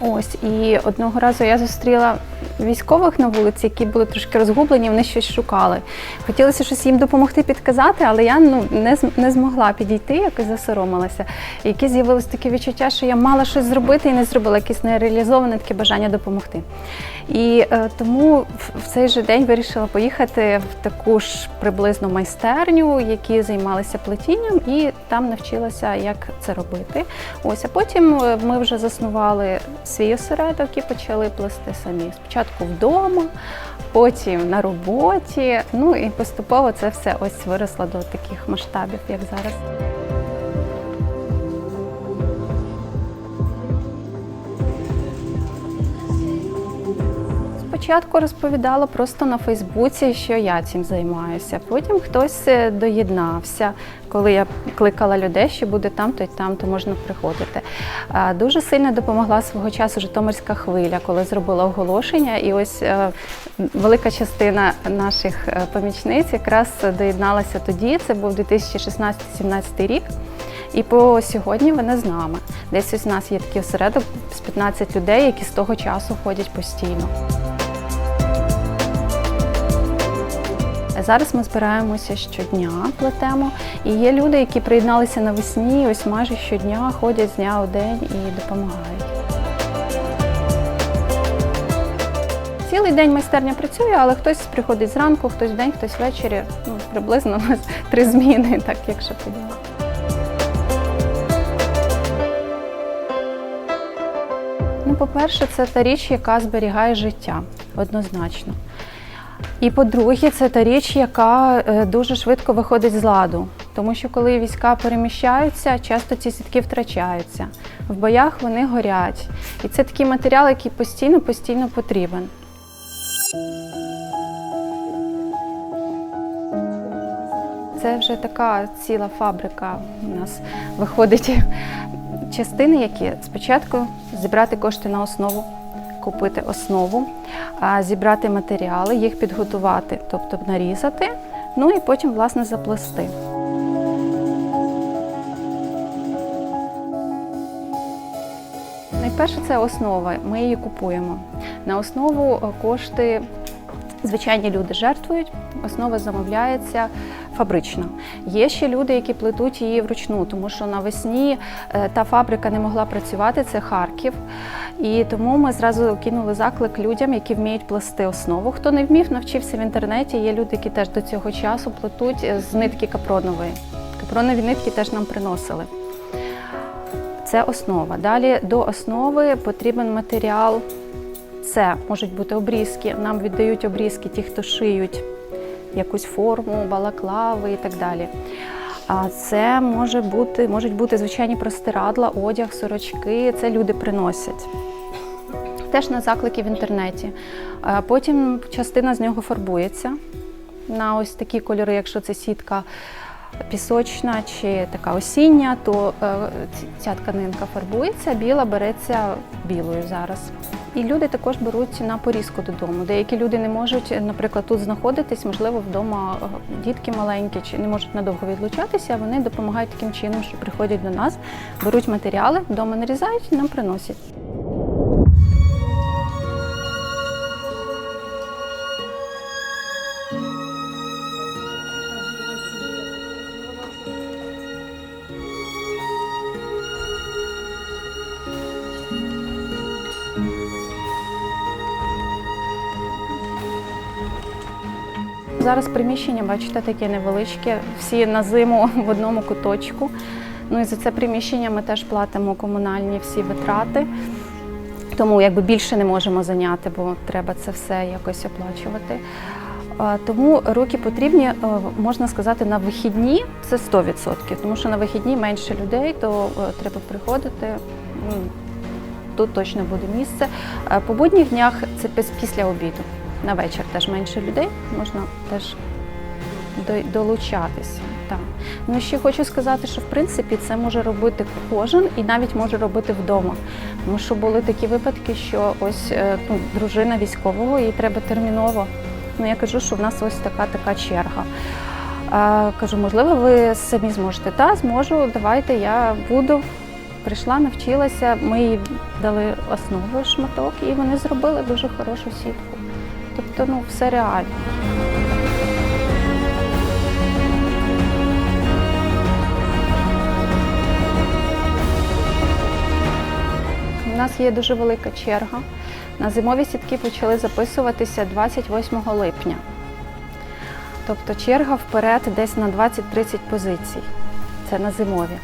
Ось, і одного разу я зустріла військових на вулиці, які були трошки розгублені, вони щось шукали. Хотілося щось їм допомогти підказати, але я ну, не, не змогла підійти, якось засоромилася. І якесь з'явилось таке відчуття, що я мала щось зробити і не зробила, якесь нереалізоване таке бажання допомогти. І е, тому в, в цей же день вирішила поїхати в таку ж приблизно майстерню, які займалися плетінням, і там навчилася, як це робити. Ось, а потім е, ми вже заснували свій осередок і почали плести самі. Спочатку вдома, потім на роботі. Ну і поступово це все ось виросло до таких масштабів, як зараз. Спочатку розповідала просто на Фейсбуці, що я цим займаюся. Потім хтось е, доєднався, коли я кликала людей, що буде там, то й там, то можна приходити. Дуже сильно допомогла свого часу Житомирська хвиля, коли зробила оголошення. І ось е, велика частина наших е, помічниць якраз доєдналася тоді. Це був 2016-17 рік. І по сьогодні вони з нами. Десь ось у нас є такий осередок з 15 людей, які з того часу ходять постійно. Зараз ми збираємося щодня, плетемо. І є люди, які приєдналися навесні, ось майже щодня ходять з дня у день і допомагають. Цілий день майстерня працює, але хтось приходить зранку, хтось вдень, хтось ввечері. Ну, приблизно у нас три зміни, так якщо поділити. Ну, по-перше, це та річ, яка зберігає життя однозначно. І по-друге, це та річ, яка е, дуже швидко виходить з ладу. Тому що коли війська переміщаються, часто ці сітки втрачаються. В боях вони горять. І це такий матеріал, який постійно постійно потрібен. Це вже така ціла фабрика у нас виходить. Частини, які спочатку зібрати кошти на основу, купити основу, зібрати матеріали, їх підготувати, тобто нарізати, ну і потім, власне, заплести. Найперше це основа. Ми її купуємо. На основу е, кошти звичайні люди жертвують. Основа замовляється фабрично. Є ще люди, які плетуть її вручну, тому що навесні е, та фабрика не могла працювати. Це Харків. І тому ми зразу кинули заклик людям, які вміють плести основу. Хто не вмів, навчився в інтернеті. Є люди, які теж до цього часу плетуть е, з нитки капронової. Капронові нитки теж нам приносили. Це основа. Далі до основи потрібен матеріал. Це можуть бути обрізки. Нам віддають обрізки ті, хто шиють якусь форму, балаклави і так далі. А це може бути, можуть бути звичайні простирадла, одяг, сорочки. Це люди приносять. Теж на заклики в інтернеті. Потім частина з нього фарбується на ось такі кольори, якщо це сітка пісочна чи така осіння, то е, ця тканинка фарбується, біла береться білою зараз. І люди також беруть на порізку додому. Деякі люди не можуть, наприклад, тут знаходитись, можливо, вдома е, дітки маленькі чи не можуть надовго відлучатися. Вони допомагають таким чином, що приходять до нас, беруть матеріали, вдома нарізають і нам приносять. Зараз приміщення, бачите, таке невеличке, всі на зиму в одному куточку. Ну і за це приміщення ми теж платимо комунальні всі витрати. Тому якби більше не можемо зайняти, бо треба це все якось оплачувати. Тому руки потрібні, е, можна сказати, на вихідні це 100%, тому що на вихідні менше людей, то е, треба приходити. тут точно буде місце. Е, По будніх днях це після обіду. На вечір теж менше людей, можна теж долучатися. Так. Ну ще хочу сказати, що в принципі це може робити кожен і навіть може робити вдома. Тому що були такі випадки, що ось е, ну, дружина військового, їй треба терміново. Ну я кажу, що в нас ось така така черга. А, кажу, можливо, ви самі зможете. Та зможу, давайте я буду. Прийшла, навчилася, ми їй дали основу шматок, і вони зробили дуже хорошу сітку. Тобто, ну, все реально. У нас є дуже велика черга. На зимові сітки почали записуватися 28 липня. Тобто черга вперед десь на 20-30 позицій. Це на зимові.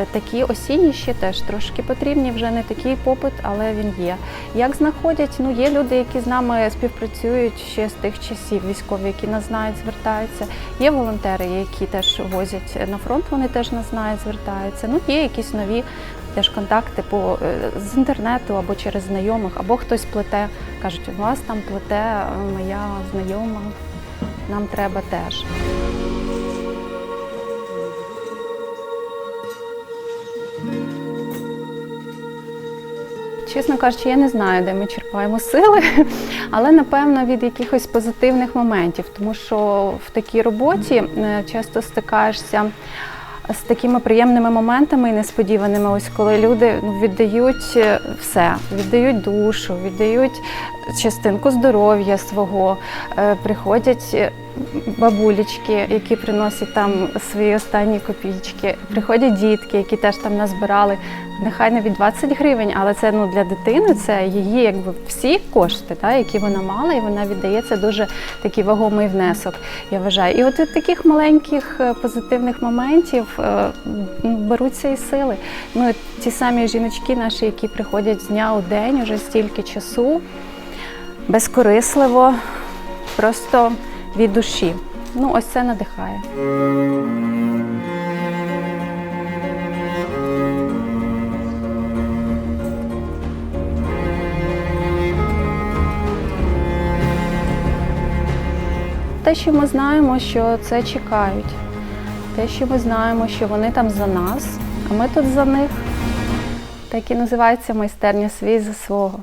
Е, Такі осінні ще теж трошки потрібні, вже не такий попит, але він є. Як знаходять? Ну, є люди, які з нами співпрацюють ще з тих часів, військові, які нас знають, звертаються. Є волонтери, які теж возять на фронт, вони теж нас знають, звертаються. Ну, є якісь нові теж контакти по, е, з інтернету або через знайомих, або хтось плете, кажуть, у вас там плете моя знайома, нам треба теж. Чесно кажучи, я не знаю, де ми черпаємо сили, але напевно від якихось позитивних моментів, тому що в такій роботі е, часто стикаєшся з такими приємними моментами і несподіваними, ось коли люди ну, віддають е, все, віддають душу, віддають частинку здоров'я свого, е, приходять е, бабулечки, які приносять там свої останні копійки, приходять дітки, які теж там назбирали. Нехай навіть 20 гривень, але це ну для дитини це її якби всі кошти, та, які вона мала, і вона віддає це дуже такий вагомий внесок. Я вважаю. І от від таких маленьких е, позитивних моментів ну, беруться і сили. Ну ті самі жіночки наші, які приходять з дня у день, уже стільки часу, безкорисливо, просто від душі. Ну, ось це надихає. Те, що ми знаємо, що це чекають. Те, що ми знаємо, що вони там за нас, а ми тут за них. Так і називається майстерня свій за свого.